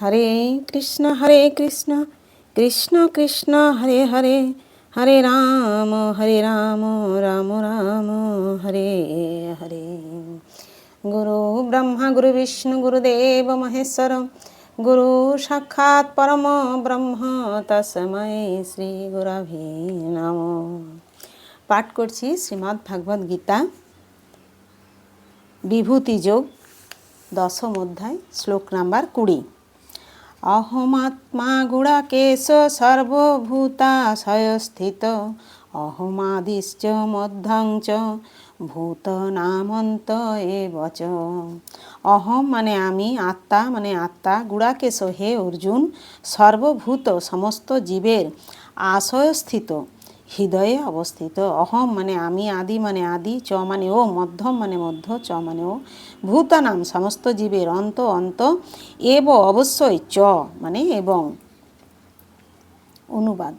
হরে কৃষ্ণ হরে কৃষ্ণ কৃষ্ণ কৃষ্ণ, হরে হরে হরে রাম হরে রাম রাম রাম, হরে হরে। গুরু ব্রহ্মা, গুরু বিষ্ণু গুরুদেব মহেশ্বর, গুরু সাক্ষাৎ পরম ব্রহ্ম, তসময় শ্রী গুরভি নম। পাঠ করছি শ্রীমদ্ ভাগবত গীতা, বিভূতি যোগ, দশম অধ্যায়, শ্লোক নাম্বার কুড়ি। অহমাত্মা গুড়াকেশ সর্বভূতাশয়স্থিত। অহমাদিশ্চ মধ্যং ভূত নামন্ত এবচ অহম মানে আমি, আত্মা মানে আত্মা, গুড়াকেশ হে অর্জুন, সর্বভূত সমস্ত জীবের আশয়স্থিত। হৃদয়ে অবস্থিত। অহম মানে আমি, আদি মানে আদি, চ মানে ও, মধ্যম মানে মধ্য, চ মানে ও। ভূতানাম সমস্ত জীবের অন্ত অন্ত, এব অবশ্যই চ মানে এবং অনুবাদ।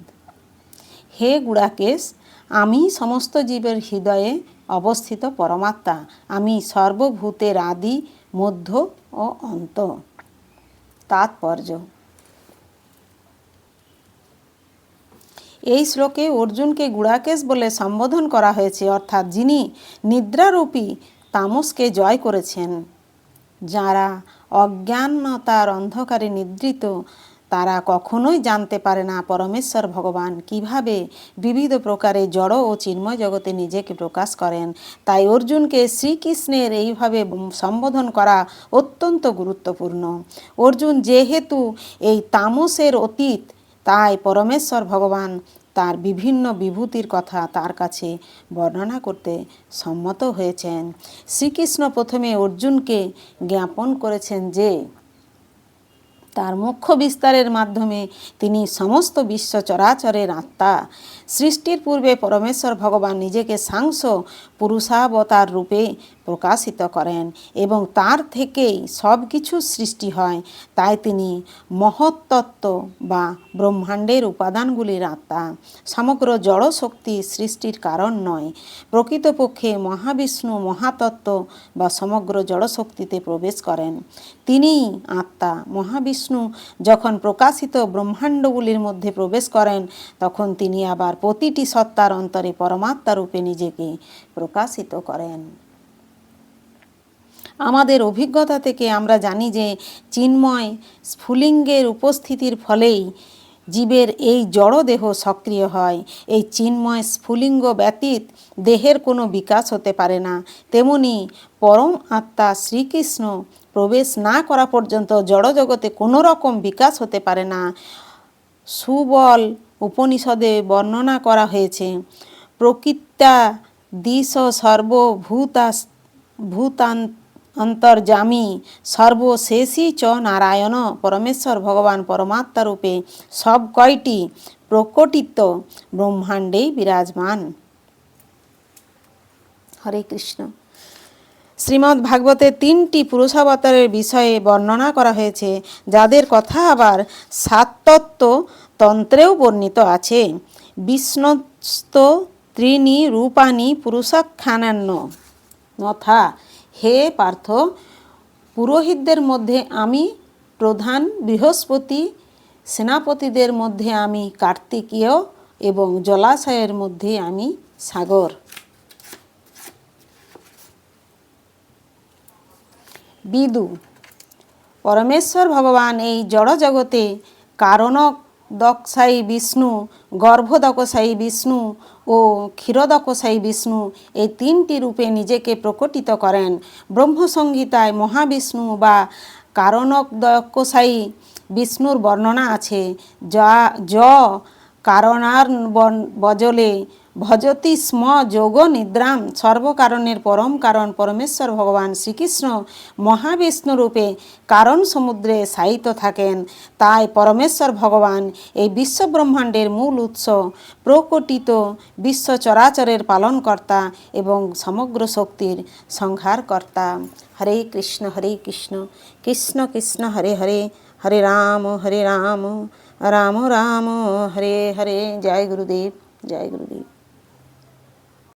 হে গুড়াকেশ, আমি সমস্ত জীবের হৃদয়ে অবস্থিত পরমাত্মা। আমি সর্বভূতের আদি, মধ্য ও অন্ত। তাৎপর্য এই শ্লোকে অর্জুনকে গুড়াকেশ বলে সম্বোধন করা হয়েছে, অর্থাৎ যিনি নিদ্রারূপী তামসকে জয় করেছেন। যারা অজ্ঞানতার অন্ধকারে নিদ্রিত, তারা কখনোই জানতে পারে না পরমেশ্বর ভগবান কীভাবে বিবিধ প্রকারে জড় ও চিন্ময় জগতে নিজেকে প্রকাশ করেন। তাই অর্জুনকে শ্রীকৃষ্ণের এইভাবে সম্বোধন করা অত্যন্ত গুরুত্বপূর্ণ। অর্জুন যেহেতু এই তামসের অতীত তাই পরমেশ্বর ভগবান তার বিভিন্ন বিভূতির কথা তার কাছে বর্ণনা করতে সম্মত হয়েছেন। শ্রীকৃষ্ণ প্রথমে অর্জুনকে জ্ঞাপন করেছেন যে তার মুখ্য বিস্তারের মাধ্যমে তিনি সমস্ত বিশ্ব চরাচরের আত্মা। সৃষ্টির পূর্বে পরমেশ্বর ভগবান নিজেকে সাংস পুরুষাবতার রূপে প্রকাশিত করেন এবং তার থেকেই সব কিছু সৃষ্টি হয়। তাই তিনি মহত্তত্ত্ব বা ব্রহ্মাণ্ডের উপাদানগুলির আত্মা। সমগ্র জড় শক্তি সৃষ্টির কারণ নয়। প্রকৃতপক্ষে মহাবিষ্ণু মহাতত্ত্ব বা সমগ্র জড়শক্তিতে প্রবেশ করেন। তিনিই আত্মা। মহাবিষ্ণু যখন প্রকাশিত ব্রহ্মাণ্ডগুলির মধ্যে প্রবেশ করেন, তখন তিনি আবার প্রতিটি সত্তার অন্তরে পরমাত্মা রূপে নিজেকে প্রকাশিত করেন। আমাদের অভিজ্ঞতা থেকে আমরা জানি যে চিন্ময় স্ফুলিঙ্গের উপস্থিতির ফলেই জীবের এই জড় দেহ সক্রিয় হয়। এই চিন্ময় স্ফুলিঙ্গ ব্যতীত দেহের কোনো বিকাশ হতে পারে না। তেমনি পরম আত্মা শ্রীকৃষ্ণ প্রবেশ না করা পর্যন্ত জড়জগতে কোনো রকম বিকাশ হতে পারে না। সুবল উপনিষদে বর্ণনা করা হয়েছে, প্রকৃত্যা দিশ সর্বভূতা ভূতান অন্তর্জামী। সর্বশেষী চ নারায়ণ, পরমেশ্বর ভগবান পরমাত্মা রূপে সব কয়টি প্রকটিত ব্রহ্মাণ্ডেই বিরাজমান। হরে কৃষ্ণ। শ্রীমদ্ ভাগবতে তিনটি পুরুষাবতারের বিষয়ে বর্ণনা করা হয়েছে, যাদের কথা আবার সাতত্ব তন্ত্রেও বর্ণিত আছে। বিষ্ণস্ত ত্রিণী রূপানি পুরুষাখ্যানান্য নথা হে পার্থ, পুরোহিতদের মধ্যে আমি প্রধান বৃহস্পতি, সেনাপতিদের মধ্যে আমি কার্তিকীয় এবং জলাশয়ের মধ্যে আমি সাগর। বিদু, পরমেশ্বর ভগবান এই জড়জগতে কারণক দক্ষায়ী বিষ্ণু গর্ভদকসাই বিষ্ণু ও ক্ষীরদকসাই বিষ্ণু এই তিনটি রূপে নিজেকে প্রকটিত করেন। ব্রহ্মসংহিতায় মহাবিষ্ণু বা কারণক দকসাই বিষ্ণুর বর্ণনা আছে। যা, য কারণার বজলে ভজতি স্ম যোগ নিদ্রাম। সর্বকারণের পরম কারণ পরমেশ্বর ভগবান শ্রীকৃষ্ণ মহাবিষ্ণু রূপে কারণ সমুদ্রে শায়িত থাকেন। তাই পরমেশ্বর ভগবান এই বিশ্বব্রহ্মাণ্ডের মূল উৎস, প্রকটিত বিশ্ব চরাচরের পালনকর্তা এবং সমগ্র শক্তির সংহারকর্তা। হরে কৃষ্ণ হরে কৃষ্ণ কৃষ্ণ কৃষ্ণ, হরে হরে হরে রাম হরে রাম রাম রাম, হরে হরে। জয় গুরুদেব জয় গুরুদেব।